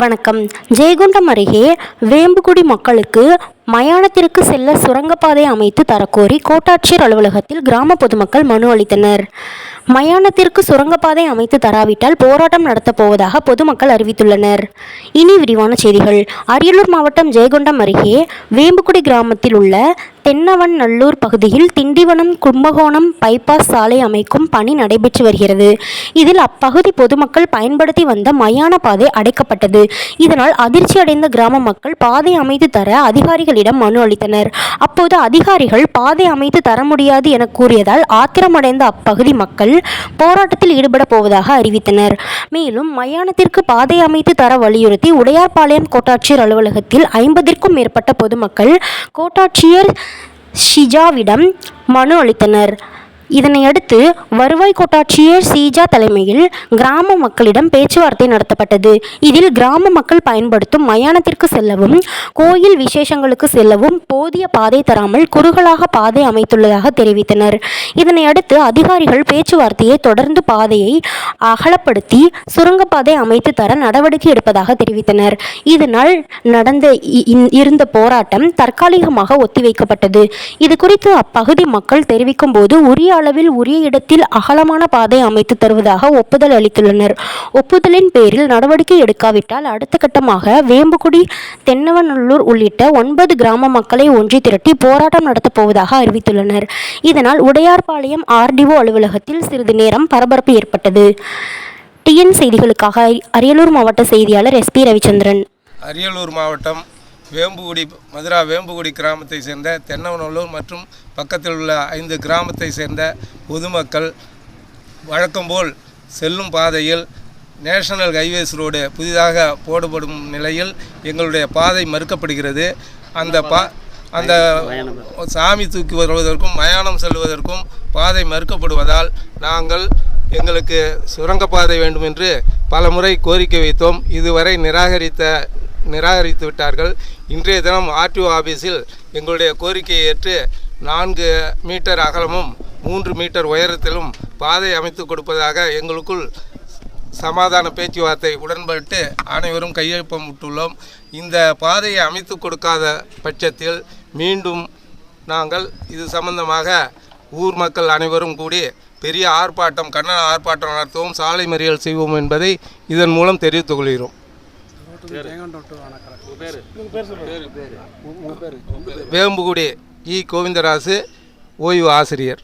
வணக்கம். ஜெயகுண்டம் அருகே வேம்புகுடி மக்களுக்கு மயானத்திற்கு செல்ல சுரங்கப்பாதை அமைத்து தரக்கோரி கோட்டாட்சியர் அலுவலகத்தில் கிராம பொதுமக்கள் மனு அளித்தனர். மயானத்திற்கு சுரங்கப்பாதை அமைத்து தராவிட்டால் போராட்டம் நடத்தப் போவதாக பொதுமக்கள் அறிவித்துள்ளனர். இனி விரிவான செய்திகள். அரியலூர் மாவட்டம் ஜெயங்கொண்டம் அருகே வேம்புகுடி கிராமத்தில் உள்ள தென்னவன் நல்லூர் பகுதியில் திண்டிவனம் கும்பகோணம் பைபாஸ் சாலை அமைக்கும் பணி நடைபெற்று வருகிறது. இதில் அப்பகுதி பொதுமக்கள் பயன்படுத்தி வந்த மயான பாதை அடைக்கப்பட்டது. இதனால் அதிர்ச்சி அடைந்த கிராம மக்கள் பாதை அமைத்து தர அதிகாரிகளிடம் மனு அளித்தனர். அப்போது அதிகாரிகள் பாதை அமைத்து தர முடியாது என கூறியதால் ஆத்திரமடைந்த அப்பகுதி மக்கள் போராட்டத்தில் ஈடுபட போவதாக அறிவித்தனர். மேலும் மயானத்திற்கு பாதை அமைத்து தர வலியுறுத்தி உடையார்பாளையம் கோட்டாட்சியர் அலுவலகத்தில் ஐம்பதிற்கும் மேற்பட்ட பொதுமக்கள் கோட்டாட்சியர் ஷிஜாவிடம் மனு அளித்தனர். இதனையடுத்து வருவாய் கோட்டாட்சியர் சீஜா தலைமையில் கிராம மக்களிடம் பேச்சுவார்த்தை நடத்தப்பட்டது. இதில் கிராம மக்கள் பயன்படுத்தும் மயானத்திற்கு செல்லவும் கோயில் விசேஷங்களுக்கு செல்லவும் போதிய பாதை தராமல் குறுகலாக பாதை அமைத்துள்ளதாக தெரிவித்தனர். இதனையடுத்து அதிகாரிகள் பேச்சுவார்த்தையை தொடர்ந்து பாதையை அகலப்படுத்தி சுரங்கப்பாதை அமைத்து தர நடவடிக்கை எடுப்பதாக தெரிவித்தனர். இதனால் நடந்த இ- இருந்த போராட்டம் தற்காலிகமாக ஒத்திவைக்கப்பட்டது. இது குறித்து அப்பகுதி மக்கள் தெரிவிக்கும் போது உரிய அளவில் உரிய இடத்தில் அகலமான பாதை அமைத்து தருவதாக ஒப்புதல் அளித்துள்ளனர். ஒப்புதலின் பேரில் நடவடிக்கை எடுக்காவிட்டால் அடுத்த கட்டமாக வேம்புகுடி தென்னவநல்லூர் உள்ளிட்ட ஒன்பது கிராம மக்களை ஒன்றி திரட்டி போராட்டம் நடத்தப் போவதாக அறிவித்துள்ளனர். இதனால் உடையார்பாளையம் ஆர்டிஓ அலுவலகத்தில் சிறிது நேரம் பரபரப்பு ஏற்பட்டது. டிஎன் செய்திகளுக்காக அரியலூர் மாவட்ட செய்தியாளர் எஸ்பி ரவிச்சந்திரன். அரியலூர் மாவட்டம் வேம்புகுடி மதுரா வேம்புகுடி கிராமத்தை சேர்ந்த தென்னவநல்லூர் மற்றும் பக்கத்தில் உள்ள ஐந்து கிராமத்தை சேர்ந்த பொதுமக்கள் வழக்கம்போல் செல்லும் பாதையில் நேஷனல் ஹைவேஸ் ரோடு புதிதாக போடப்படும் நிலையில் எங்களுடைய பாதை மறுக்கப்படுகிறது. அந்த பா அந்த சாமி தூக்கி வருவதற்கும் மயானம் செல்வதற்கும் பாதை மறுக்கப்படுவதால் நாங்கள் எங்களுக்கு சுரங்கப்பாதை வேண்டும் என்று பல முறை கோரிக்கை வைத்தோம். இதுவரை நிராகரித்த நிராகரித்து விட்டார்கள். இன்றைய தினம் ஆர்டிஓ ஆபீஸில் எங்களுடைய கோரிக்கையை ஏற்று நான்கு மீட்டர் அகலமும் மூன்று மீட்டர் உயரத்திலும் பாதை அமைத்து கொடுப்பதாக எங்களுக்குள் சமாதான பேச்சுவார்த்தை உடன்பட்டு அனைவரும் கையொப்பமிட்டுள்ளோம் இந்த பாதையை அமைத்து கொடுக்காத பட்சத்தில் மீண்டும் நாங்கள் இது சம்பந்தமாக ஊர் மக்கள் அனைவரும் கூடி பெரிய ஆர்ப்பாட்டம் கண்ணன ஆர்ப்பாட்டம் நடத்துவோம் சாலை மறியல் செய்வோம் என்பதை இதன் மூலம் தெரிவித்துக் கொள்கிறோம். வேம்புகுடி இ கோவிந்தராசு ஓய்வு ஆசிரியர்.